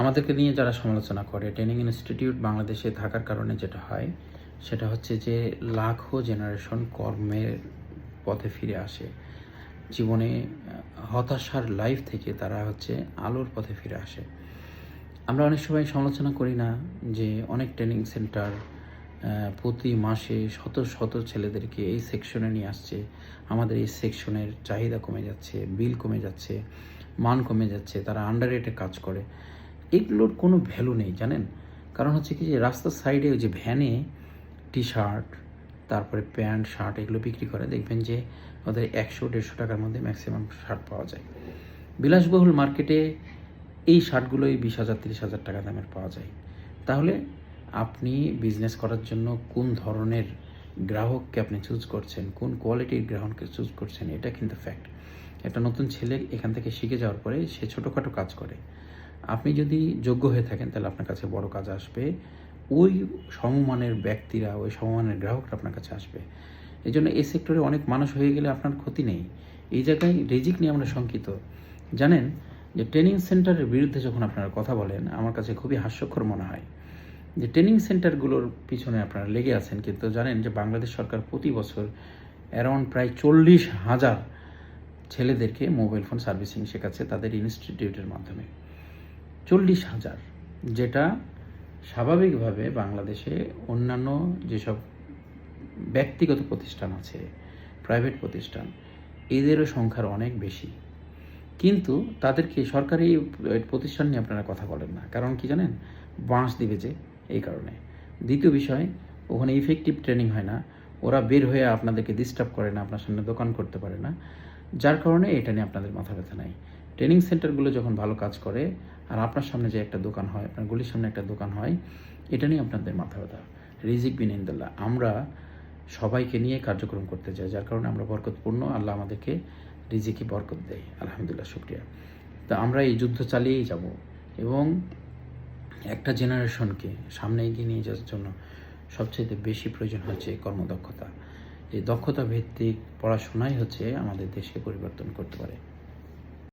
আমাদেরকে নিয়ে যারা সমালোচনা করে ট্রেনিং ইনস্টিটিউট বাংলাদেশে থাকার কারণে যেটা হয়, সেটা হচ্ছে যে লাখো জেনারেশন কর্মের পথে ফিরে আসে। জীবনে হতাশার লাইফ থেকে তারা হচ্ছে আলোর পথে ফিরে আসে। আমরা অনেক সময় সমালোচনা করি না যে অনেক ট্রেনিং সেন্টার প্রতি মাসে শত শত ছেলেদেরকে এই সেকশনে নিয়ে আসছে। আমাদের এই সেকশনের চাহিদা কমে যাচ্ছে বিল কমে যাচ্ছে, মান কমে যাচ্ছে, তারা আন্ডার রেটে কাজ করে। এগুলোর কোনো ভ্যালু নেই, জানেন? কারণ হচ্ছে কি যে রাস্তার সাইডে ওই যে ভ্যানে টি শার্ট তারপরে প্যান্ট শার্ট এগুলো বিক্রি করে, দেখবেন যে ওদের একশো, দেড়শো টাকার মধ্যে ম্যাক্সিমাম শার্ট পাওয়া যায়। বিলাসবহুল মার্কেটে এই শার্টগুলোই বিশ হাজার, তিরিশ হাজার টাকা দামের পাওয়া যায়। তাহলে আপনি বিজনেস করার জন্য কোন ধরনের গ্রাহককে আপনি চুজ করছেন, কোন কোয়ালিটির গ্রাহককে চুজ করছেন, এটা কিন্তু ফ্যাক্ট একটা নতুন ছেলে এখান থেকে শিখে যাওয়ার পরে সে ছোটোখাটো কাজ করে। আপনি যদি যোগ্য হয়ে থাকেন, তাহলে আপনার কাছে বড় কাজ আসবে। ওই সমমানের ব্যক্তিরা, ওই সমমানের গ্রাহকরা আপনার কাছে আসবে। এই জন্য এই সেক্টরে অনেক মানুষ হয়ে গেলে আপনার ক্ষতি নেই। এই জায়গায় রেজিক নিয়ে আমরা শঙ্কিত। জানেন যে ট্রেনিং সেন্টারের বিরুদ্ধে যখন আপনারা কথা বলেন, আমার কাছে খুবই হাস্যকর মনে হয় যে ট্রেনিং সেন্টারগুলোর পিছনে আপনারা লেগে আছেন। কিন্তু জানেন যে বাংলাদেশ সরকার প্রতি বছর অ্যারাউন্ড প্রায় চল্লিশ হাজার ছেলেদেরকে মোবাইল ফোন সার্ভিসিং শেখাচ্ছে তাদের ইনস্টিটিউটের মাধ্যমে। চল্লিশ হাজার, যেটা স্বাভাবিকভাবে বাংলাদেশে অন্যান্য যেসব ব্যক্তিগত প্রতিষ্ঠান আছে প্রাইভেট প্রতিষ্ঠান, এদেরও সংখ্যার অনেক বেশি। কিন্তু তাদেরকে সরকারি প্রতিষ্ঠান নিয়ে আপনারা কথা বলেন না, কারণ কি জানেন? বাঁশ দিবে যে, এই কারণে। দ্বিতীয় বিষয়, ওখানে ইফেক্টিভ ট্রেনিং হয় না, ওরা বের হয়ে আপনাদেরকে ডিস্টার্ব করে না, আপনার সামনে দোকান করতে পারে না, যার কারণে এটা নিয়ে আপনাদের মাথা ব্যথা নাই। ট্রেনিং সেন্টারগুলো যখন ভালো কাজ করে, আর আপনার সামনে যে একটা দোকান হয়, আপনার গলির সামনে একটা দোকান হয়, এটা নিয়ে আপনাদের মাথা ব্যথা। রিজিক বিন ইন্দুল্লাহ। আমরা সবাইকে নিয়ে কার্যক্রম করতে চাই, যার কারণে আমরা বরকতপূর্ণ, আল্লাহ আমাদেরকে রিজিকে বরকত দেয়। আলহামদুলিল্লাহ, শুক্রিয়া। তা আমরা এই যুদ্ধ চালিয়েই যাব এবং একটা জেনারেশনকে সামনে এগিয়ে নিয়ে যাওয়ার জন্য সবচেয়ে বেশি প্রয়োজন হচ্ছে কর্মদক্ষতা। এই দক্ষতা ভিত্তিক পড়াশোনাই হচ্ছে আমাদের দেশকে পরিবর্তন করতে পারে।